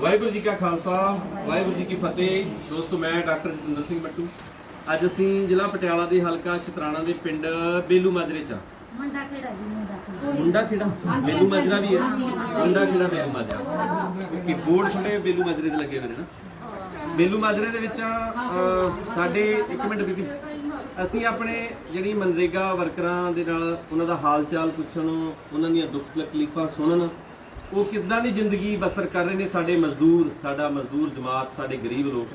ਵਾਹਿਗੁਰੂ ਜੀ ਕਾ ਖਾਲਸਾ ਵਾਹਿਗੁਰੂ ਜੀ ਕੀ ਫਤਿਹ। ਦੋਸਤੋ ਮੈਂ ਡਾਕਟਰ ਜਤਿੰਦਰ ਸਿੰਘ ਮੱਟੂ। ਅੱਜ ਅਸੀਂ ਜ਼ਿਲ੍ਹਾ ਪਟਿਆਲਾ ਦੇ ਹਲਕਾ ਸ਼ਤਰਾਣਾ ਦੇ ਪਿੰਡ ਬੇਲੂ ਮਾਜਰੇ ਚ ਆ। ਮੁੰਡਾ ਕਿਹੜਾ ਜੀ? ਮੁੰਡਾ ਕਿਹੜਾ? ਮੁੰਡਾ ਖੇੜਾ ਬੇਲੂ ਮਾਜਰਾ ਵੀ ਹੈ। ਮੁੰਡਾ ਖੇੜਾ ਬੇਲੂ ਮਾਜਰਾ? ਕਿ ਬੋਰਡ ਥੋੜੇ ਬੇਲੂ ਮਾਜਰੇ ਦੇ ਲੱਗੇ ਹੋਏ ਨੇ ਨਾ। ਬੇਲੂ ਮਾਜਰੇ ਦੇ ਵਿੱਚ ਅਹ, ਸਾਡੇ ਇੱਕ ਮਿੰਟ ਬੀਬੀ। ਅਸੀਂ ਆਪਣੇ ਜਿਹੜੀ ਮਨਰੇਗਾ ਵਰਕਰਾਂ ਦੇ ਨਾਲ ਉਹਨਾਂ ਦਾ ਹਾਲ ਚਾਲ ਪੁੱਛਣ ਉਹਨਾਂ ਦੀਆਂ ਦੁੱਖ ਤਕਲੀਫਾਂ ਸੁਣਨ ਉਹ ਕਿੱਦਾਂ ਦੀ ਜ਼ਿੰਦਗੀ ਬਸਰ ਕਰ ਰਹੇ ਨੇ ਸਾਡੇ ਮਜ਼ਦੂਰ, ਸਾਡਾ ਮਜ਼ਦੂਰ ਜਮਾਤ, ਸਾਡੇ ਗਰੀਬ ਲੋਕ।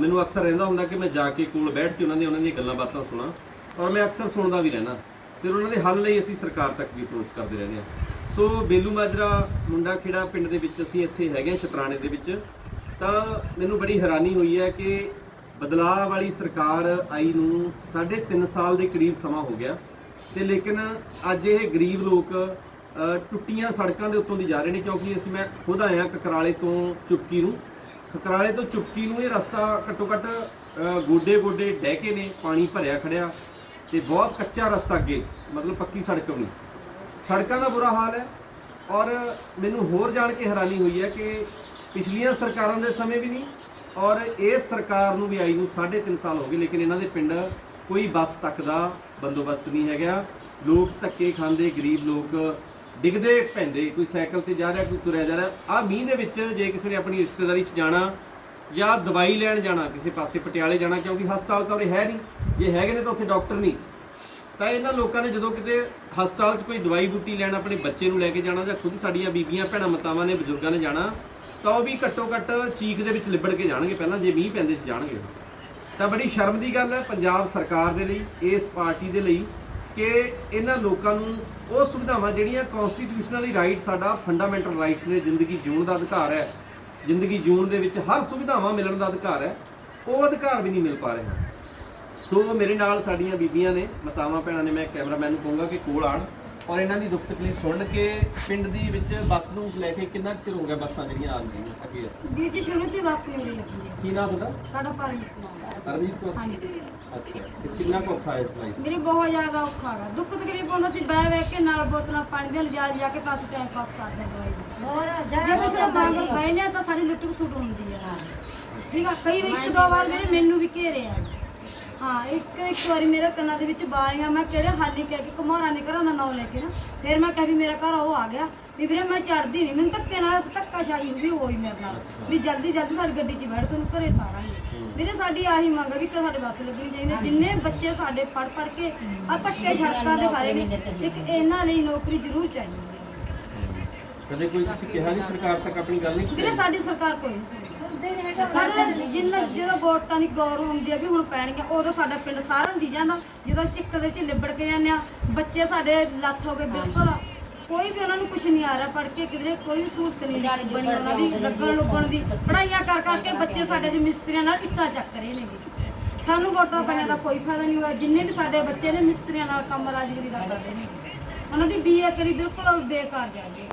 ਮੈਨੂੰ ਅਕਸਰ ਰਹਿੰਦਾ ਹੁੰਦਾ ਕਿ ਮੈਂ ਜਾ ਕੇ ਕੋਲ ਬੈਠ ਕੇ ਉਹਨਾਂ ਦੀ ਉਹਨਾਂ ਦੀਆਂ ਗੱਲਾਂ ਬਾਤਾਂ ਸੁਣਾ ਔਰ ਮੈਂ ਅਕਸਰ ਸੁਣਦਾ ਵੀ ਰਹਿਣਾ ਫਿਰ ਉਹਨਾਂ ਦੇ ਹੱਲ ਲਈ ਅਸੀਂ ਸਰਕਾਰ ਤੱਕ ਵੀ ਅਪਰੋਚ ਕਰਦੇ ਰਹਿੰਦੇ ਹਾਂ। ਸੋ ਬੇਲੂ ਮਾਜਰਾ ਮੁੰਡਾ ਖੇੜਾ ਪਿੰਡ ਦੇ ਵਿੱਚ ਅਸੀਂ ਇੱਥੇ ਹੈਗੇ ਹਾਂ, ਸ਼ਤਰਾਣੇ ਦੇ ਵਿੱਚ। ਤਾਂ ਮੈਨੂੰ ਬੜੀ ਹੈਰਾਨੀ ਹੋਈ ਹੈ ਕਿ ਬਦਲਾਅ ਵਾਲੀ ਸਰਕਾਰ ਆਈ ਨੂੰ ਸਾਢੇ ਤਿੰਨ ਸਾਲ ਦੇ ਕਰੀਬ ਸਮਾਂ ਹੋ ਗਿਆ ਤੇ ਲੇਕਿਨ ਅੱਜ ਇਹ ਗਰੀਬ ਲੋਕ ਟੁੱਟੀਆਂ ਸੜਕਾਂ ਦੇ ਉੱਤੋਂ ਦੀ ਜਾ ਰਹੇ ਨੇ ਕਿਉਂਕਿ ਅਸੀਂ ਮੈਂ ਖੁਦ ਆਇਆ ਕਕਰਾਲੇ ਤੋਂ ਚੁਪਕੀ ਨੂੰ। ਕਕਰਾਲੇ ਤੋਂ ਚੁਪਕੀ ਨੂੰ ਇਹ ਰਸਤਾ ਘੱਟੋ ਘੱਟ ਗੋਡੇ ਗੋਡੇ ਡਹਿ ਕੇ ਨੇ, ਪਾਣੀ ਭਰਿਆ ਖੜਿਆ ਤੇ ਬਹੁਤ ਕੱਚਾ ਰਸਤਾ ਅੱਗੇ, ਮਤਲਬ ਪੱਕੀ ਸੜਕ ਵੀ ਨਹੀਂ ਸੜਕਾਂ ਦਾ ਬੁਰਾ ਹਾਲ ਹੈ ਔਰ ਮੈਨੂੰ ਹੋਰ ਜਾਣ ਕੇ ਹੈਰਾਨੀ ਹੋਈ ਹੈ ਕਿ ਪਿਛਲੀਆਂ ਸਰਕਾਰਾਂ ਦੇ ਸਮੇਂ ਵੀ ਨਹੀਂ ਔਰ ਇਸ ਸਰਕਾਰ ਨੂੰ ਵੀ ਆਈ ਨੂੰ 3.5 ਸਾਲ ਹੋ ਗਏ, ਲੇਕਿਨ ਇਹਨਾਂ ਦੇ ਪਿੰਡ ਕੋਈ ਬੱਸ ਤੱਕ ਦਾ ਬੰਦੋਬਸਤ ਨਹੀਂ ਹੈਗਾ। ਲੋਕ ਧੱਕੇ ਖਾਂਦੇ, ਗਰੀਬ ਲੋਕ ਡਿੱਗਦੇ ਪੈਂਦੇ, ਕੋਈ ਸਾਈਕਲ ਤੇ ਜਾ ਰਿਹਾ, ਕੋਈ ਤੁਰਿਆ ਜਾ ਰਿਹਾ ਆ ਮੀਂਹ ਦੇ ਵਿੱਚ ਜੇ ਕਿਸੇ ਨੇ ਆਪਣੀ ਰਿਸ਼ਤੇਦਾਰੀ 'ਚ ਜਾਣਾ ਜਾਂ ਦਵਾਈ ਲੈਣ ਜਾਣਾ, ਕਿਸੇ ਪਾਸੇ ਪਟਿਆਲੇ ਜਾਣਾ, ਕਿਉਂਕਿ ਹਸਪਤਾਲ ਤਾਂ ਉਰੇ ਹੈ ਨਹੀਂ, ਜੇ ਹੈਗੇ ਨੇ ਤਾਂ ਉੱਥੇ ਡਾਕਟਰ ਨਹੀਂ। ਤਾਂ ਇਹਨਾਂ ਲੋਕਾਂ ਨੇ ਜਦੋਂ ਕਿਤੇ ਹਸਪਤਾਲ 'ਚ ਕੋਈ ਦਵਾਈ ਬੂਟੀ ਲੈਣ ਆਪਣੇ ਬੱਚੇ ਨੂੰ ਲੈ ਕੇ ਜਾਣਾ ਜਾਂ ਖੁਦ ਸਾਡੀਆਂ ਬੀਬੀਆਂ, ਭੈਣਾਂ, ਮਤਾਵਾਂ ਨੇ, ਬਜ਼ੁਰਗਾਂ ਨੇ ਜਾਣਾ, ਤਾਂ ਉਹ ਵੀ ਘੱਟੋ ਘੱਟ ਚੀਕ ਦੇ ਵਿੱਚ ਲਿਬੜ ਕੇ ਜਾਣਗੇ ਪਹਿਲਾਂ, ਜੇ ਮੀਂਹ ਪੈਂਦੇ ਚ ਜਾਣਗੇ। ਤਾਂ ਬੜੀ ਸ਼ਰਮ ਦੀ ਗੱਲ ਹੈ, ਪੰਜਾਬ ਸਰਕਾਰ ਦੇ ਲਈ, ਇਸ ਪਾਰਟੀ ਦੇ ਲਈ ਕਿ ਇਹਨਾਂ ਲੋਕਾਂ ਨੂੰ ਉਹ ਸੁਵਿਧਾਵਾਂ ਜਿਹੜੀਆਂ ਕਨਸਟੀਟਿਊਸ਼ਨਲੀ ਰਾਈਟ ਸਾਡਾ ਫੰਡਾਮੈਂਟਲ ਰਾਈਟਸ ਨੇ ਜ਼ਿੰਦਗੀ ਜਿਉਣ ਦਾ ਅਧਿਕਾਰ ਹੈ ਜ਼ਿੰਦਗੀ ਜਿਉਣ ਦੇ ਵਿੱਚ ਹਰ ਸੁਵਿਧਾਵਾਂ ਮਿਲਣ ਦਾ ਅਧਿਕਾਰ ਹੈ ਉਹ ਅਧਿਕਾਰ ਵੀ ਨਹੀਂ ਮਿਲ ਪਾ ਰਹੇ। ਸੋ ਮੇਰੇ ਨਾਲ ਸਾਡੀਆਂ ਬੀਬੀਆਂ ਨੇ ਮਤਾਵਾਂ ਭੈਣਾਂ ਨੇ ਮੈਂ ਕੈਮਰਾਮੈਨ ਨੂੰ ਕਹੂੰਗਾ ਕਿ ਕੋਲ ਆਣ ਔਰ ਇਹਨਾਂ ਦੀ ਦੁੱਖ ਤਕਲੀਫ ਸੁਣ ਕੇ ਪਿੰਡ ਦੀ ਵਿੱਚ ਬੱਸ ਨੂੰ ਲੈ ਕੇ ਕਿੰਨਾ ਚਿਰ ਹੋ ਗਿਆ ਬੱਸਾਂ ਜਿਹੜੀਆਂ ਆ ਗਈਆਂ ਅੱਗੇ? ਵੀਰ ਜੀ ਸ਼ੁਰੂ ਤੋਂ ਬੱਸ ਮਿਲਣ ਲੱਗੀ ਹੈ। ਕੀ ਨਾਮ ਤੁਹਾਡਾ? ਸਾਡਾ ਪਰਮਿਟ ਨਾਮ ਅਰਜੀਤ ਕੌਰ। ਹਾਂਜੀ। ਅੱਛਾ। ਤੇ ਕਿੰਨਾ ਕੁ ਔਖਾ ਹੈ ਇਸ ਲਈ ਮੇਰੇ ਬਹੁਤ ਜ਼ਿਆਦਾ ਔਖਾ ਹੈਗਾ। ਦੁੱਖ ਤਕਲੀਫ ਹੁੰਦਾ ਸੀ ਬਹਿ ਬਹਿ ਕੇ ਨਾਲ ਬੋਤਲਾਂ ਪਾਣੀ ਦੀਆਂ ਲਿਜਾ ਲਿਜਾ ਕੇ ਪਾਸ ਟਾਈਮ ਪਾਸ ਕਰਦੇ ਦਵਾਈ ਦੀ। ਹੋਰ ਜੇ ਕਿਸੇ ਦਾ ਮੰਗ ਬੈਨੇ ਤਾਂ ਸਾਡੀ ਲੁੱਟ ਖਸੁੱਟ ਹੁੰਦੀ ਹੈ। ਠੀਕ ਆ? ਕਈ ਵਾਰ ਇੱਕ ਦੋ ਵਾਰ ਮੇਰੇ ਮੈਨੂੰ ਵੀ ਘੇਰੇ ਆ। ਹਾਂ ਇੱਕ ਇੱਕ ਵਾਰੀ ਮੇਰੇ ਕੰਨਾਂ ਦੇ ਵਿੱਚ ਬਾਲੀਆਂ ਮੈਂ ਕਿਹੜੇ ਹਾਲੀ ਕਹਿ ਕੇ ਕੁਮਾਰਾਂ ਦੇ ਘਰਾਂ ਦਾ ਨਾਮ ਲੈ ਕੇ ਨਾ ਫਿਰ ਮੈਂ ਕਿਹਾ ਵੀ ਮੇਰਾ ਘਰ ਉਹ ਆ ਗਿਆ। ਵੀ ਵੀਰੇ ਮੈਂ ਚੜਦੀ ਨਹੀਂ ਮੈਨੂੰ ਧੱਕੇ ਨਾਲ ਧੱਕਾਸ਼ਾਹੀ ਵੀ ਹੋਈ ਮੇਰੇ ਨਾਲ। ਵੀ ਜਲਦੀ ਜਲਦੀ ਸਾਡੀ ਗੱਡੀ 'ਚ ਬੈਠ ਤੈਨੂੰ ਘਰੇ ਤਾਰਾਂਗੇ ਵੀਰੇ ਸਾਡੀ ਆਹੀ ਮੰਗ ਆ ਵੀ ਕਿ ਸਾਡੇ ਬੱਸ ਲੱਗਣੀ ਚਾਹੀਦੀ ਹੈ। ਜਿੰਨੇ ਬੱਚੇ ਸਾਡੇ ਪੜ ਪੜ ਕੇ ਆ ਧੱਕੇ ਸੜਕਾਂ ਦੇ ਖਾਰੇ ਨੇ ਇੱਕ ਇਹਨਾਂ ਲਈ ਨੌਕਰੀ ਜ਼ਰੂਰ ਚਾਹੀਦੀ ਹੈ ਕਦੇ ਕੋਈ ਤੁਸੀਂ ਕਿਹਾ ਨਹੀਂ ਸਰਕਾਰ ਤੱਕ ਆਪਣੀ ਗੱਲ ਨਹੀਂ ਵੀਰੇ ਕੀਤੀ ਸਾਡੀ ਸਰਕਾਰ ਕੋਈ ਨਹੀਂ ਸੁਣਦੀ। ਸਾਡੇ ਜਿੰਨਾ ਜਦੋਂ ਵੋਟਾਂ ਦੀ ਗੌਰ ਹੁੰਦੀ ਆ ਵੀ ਹੁਣ ਪੈਣਗੀਆਂ ਉਦੋਂ ਸਾਡਾ ਪਿੰਡ ਸਾਰਾ ਹੁੰਦੀ ਜਾਂਦਾ। ਜਦੋਂ ਅਸੀਂ ਚਿੱਕੜ ਦੇ ਵਿੱਚ ਲਿਬੜ ਕੇ ਜਾਂਦੇ ਆ ਬੱਚੇ ਸਾਡੇ ਲੱਥ ਹੋ ਗਏ ਬਿਲਕੁਲ। ਕੋਈ ਵੀ ਉਹਨਾਂ ਨੂੰ ਕੁਝ ਨਹੀਂ ਆ ਰਿਹਾ ਪੜ ਕੇ ਕਿਧਰੇ, ਕੋਈ ਵੀ ਸਹੂਲਤ ਨਹੀਂ ਬਣੀ ਉਹਨਾਂ ਦੀ, ਲੱਗਣ ਲੁੱਗਣ ਦੀ। ਪੜਾਈਆਂ ਕਰ ਕਰਕੇ ਬੱਚੇ ਸਾਡੇ ਅੱਜ ਮਿਸਤਰੀਆਂ ਨਾਲ ਇੱਟਾਂ ਚੱਕ ਰਹੇ ਨੇਗੇ। ਸਾਨੂੰ ਵੋਟਾਂ ਪਾਈਆਂ ਦਾ ਕੋਈ ਫਾਇਦਾ ਨਹੀਂ ਹੋਇਆ। ਜਿੰਨੇ ਵੀ ਸਾਡੇ ਬੱਚੇ ਨੇ ਮਿਸਤਰੀਆਂ ਨਾਲ ਕੰਮ ਰਾਜਗਰੀ ਦਾ ਕਰਦੇ ਨੇ। ਉਹਨਾਂ ਦੀ ਬੀਏ ਕਰੀ ਬਿਲਕੁਲ ਬੇਕਾਰ ਜਾ ਰਹੀ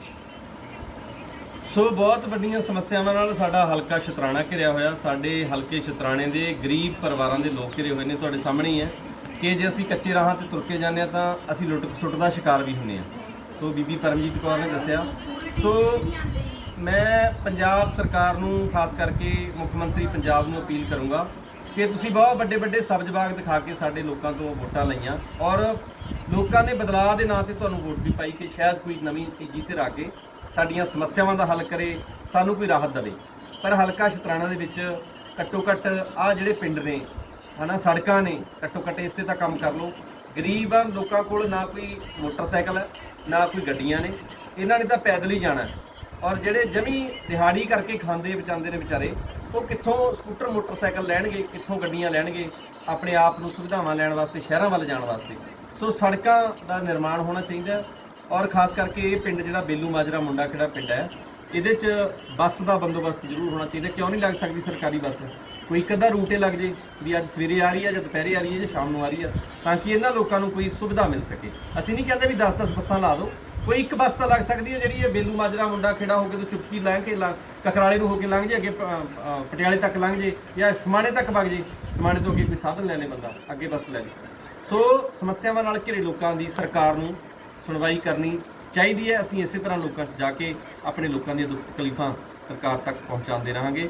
ਸੋ ਬਹੁਤ ਵੱਡੀਆਂ ਸਮੱਸਿਆਵਾਂ ਨਾਲ ਸਾਡਾ ਹਲਕਾ ਸ਼ਤਰਾਣਾ ਘਿਰਿਆ ਹੋਇਆ। ਸਾਡੇ ਹਲਕੇ ਸ਼ਤਰਾਣੇ ਦੇ ਗਰੀਬ ਪਰਿਵਾਰਾਂ ਦੇ ਲੋਕ ਘਿਰੇ ਹੋਏ ਨੇ। ਤੁਹਾਡੇ ਸਾਹਮਣੇ ਹੀ ਹੈ ਕਿ ਜੇ ਅਸੀਂ ਕੱਚੇ ਰਾਹਾਂ ਤੇ ਤੁਰ ਕੇ ਜਾਂਦੇ ਆ ਤਾਂ ਅਸੀਂ ਲੁੱਟ ਖਸੁੱਟ ਦਾ ਸ਼ਿਕਾਰ ਵੀ ਹੁੰਨੇ ਆ ਸੋ ਬੀਬੀ ਪਰਮਜੀਤ ਕੌਰ ਨੇ ਦੱਸਿਆ। ਸੋ ਮੈਂ ਪੰਜਾਬ ਸਰਕਾਰ ਨੂੰ ਖਾਸ ਕਰਕੇ ਮੁੱਖ ਮੰਤਰੀ ਪੰਜਾਬ ਨੂੰ ਅਪੀਲ ਕਰੂੰਗਾ ਕਿ ਤੁਸੀਂ ਬਹੁਤ ਵੱਡੇ ਵੱਡੇ ਸਬਜ਼ ਬਾਗ ਦਿਖਾ ਕੇ ਸਾਡੇ ਲੋਕਾਂ ਤੋਂ ਵੋਟਾਂ ਲਈਆਂ ਔਰ ਲੋਕਾਂ ਨੇ ਬਦਲਾਅ ਦੇ ਨਾਂ ਤੇ ਤੁਹਾਨੂੰ ਵੋਟ ਵੀ ਪਾਈ ਕਿ ਸ਼ਾਇਦ ਕੋਈ ਨਵੀਂ ਤੀਜੀ 'ਤੇ ਆ ਕੇ ਸਾਡੀਆਂ ਸਮੱਸਿਆਵਾਂ ਦਾ ਹੱਲ ਕਰੇ, ਸਾਨੂੰ ਕੋਈ ਰਾਹਤ ਦੇਵੇ। ਪਰ ਹਲਕਾ ਸ਼ਤਰਾਣਾ ਦੇ ਵਿੱਚ ਘੱਟੋ ਘੱਟ ਆ ਜਿਹੜੇ ਪਿੰਡ ਨੇ ਹਨਾ, ਸੜਕਾਂ ਨੇ ਘੱਟੋ ਘੱਟ ਇਸ ਤੇ ਤਾਂ ਕੰਮ ਕਰ ਲਓ। ਗਰੀਬ ਲੋਕਾਂ ਕੋਲ ਨਾ ਕੋਈ ਮੋਟਰਸਾਈਕਲ ਹੈ ਨਾ ਕੋਈ ਗੱਡੀਆਂ ਨੇ। ਇਹਨਾਂ ਨੇ ਤਾਂ ਪੈਦਲ ਹੀ ਜਾਣਾ। ਔਰ ਜਿਹੜੇ ਜਮੀ ਦਿਹਾੜੀ ਕਰਕੇ ਖਾਂਦੇ ਬਚਾਉਂਦੇ ਨੇ ਵਿਚਾਰੇ, ਉਹ ਕਿੱਥੋਂ ਸਕੂਟਰ, ਮੋਟਰਸਾਈਕਲ ਲੈਣਗੇ, ਕਿੱਥੋਂ ਗੱਡੀਆਂ ਲੈਣਗੇ? ਆਪਣੇ ਆਪ ਨੂੰ ਸੁਵਿਧਾਵਾਂ ਲੈਣ ਵਾਸਤੇ, ਸ਼ਹਿਰਾਂ ਵੱਲ ਜਾਣ ਵਾਸਤੇ। ਸੋ ਸੜਕਾਂ ਦਾ ਨਿਰਮਾਣ ਹੋਣਾ ਚਾਹੀਦਾ। ਔਰ ਖਾਸ ਕਰਕੇ ਇਹ ਪਿੰਡ ਜਿਹੜਾ ਬੇਲੂ ਮਾਜਰਾ ਮੁੰਡਾ ਖੇੜਾ ਪਿੰਡ ਹੈ, ਇਹਦੇ 'ਚ ਬੱਸ ਦਾ ਬੰਦੋਬਸਤ ਜ਼ਰੂਰ ਹੋਣਾ ਚਾਹੀਦਾ। ਕਿਉਂ ਨਹੀਂ ਲੱਗ ਸਕਦੀ ਸਰਕਾਰੀ ਬੱਸ? ਕੋਈ ਇੱਕ ਅੱਧਾ ਰੂਟ ਹੀ ਲੱਗ ਜੇ ਵੀ ਅੱਜ ਸਵੇਰੇ ਆ ਰਹੀ ਹੈ ਜਾਂ ਦੁਪਹਿਰੇ ਆ ਰਹੀ ਹੈ ਜਾਂ ਸ਼ਾਮ ਨੂੰ ਆ ਰਹੀ ਹੈ ਤਾਂ ਕਿ ਇਹਨਾਂ ਲੋਕਾਂ ਨੂੰ ਕੋਈ ਸੁਵਿਧਾ ਮਿਲ ਸਕੇ। ਅਸੀਂ ਨਹੀਂ ਕਹਿੰਦੇ ਵੀ 10-10 ਬੱਸਾਂ ਲਾ ਦਿਓ। ਕੋਈ ਇੱਕ ਬੱਸ ਤਾਂ ਲੱਗ ਸਕਦੀ ਹੈ ਜਿਹੜੀ ਇਹ ਬੇਲੂ ਮਾਜਰਾ ਮੁੰਡਾ ਖੇੜਾ ਹੋ ਕੇ ਤੋਂ ਚੁਪਕੀ ਲੰਘ ਕੇ ਲੰਘ- ਕਕਰਾਲੇ ਨੂੰ ਹੋ ਕੇ ਲੰਘ ਜੇ, ਅੱਗੇ ਪਟਿਆਲੇ ਤੱਕ ਲੰਘ ਜੇ ਜਾਂ ਸਮਾਣੇ ਤੱਕ ਵਗ ਜੇ, ਸਮਾਣੇ ਤੋਂ ਅੱਗੇ ਕੋਈ ਸਾਧਨ ਲੈ ਲੇ ਬੰਦਾ, ਅੱਗੇ ਬੱਸ ਲੈ ਲੇ। ਸੋ ਸਮੱਸਿਆਵਾਂ ਨਾਲ ਘਿਰੇ ਲੋਕਾਂ ਦੀ ਸਰਕਾਰ ਨੂੰ ਸੁਣਵਾਈ ਕਰਨੀ ਚਾਹੀਦੀ ਹੈ। ਅਸੀਂ ਇਸੇ ਤਰ੍ਹਾਂ ਲੋਕਾਂ 'ਚ ਜਾ ਕੇ ਆਪਣੇ ਲੋਕਾਂ ਦੀਆਂ ਦੁੱਖ ਤਕਲੀਫਾਂ ਸਰਕਾਰ ਤੱਕ ਪਹੁੰਚਾਉਂਦੇ ਰਹਾਂਗੇ।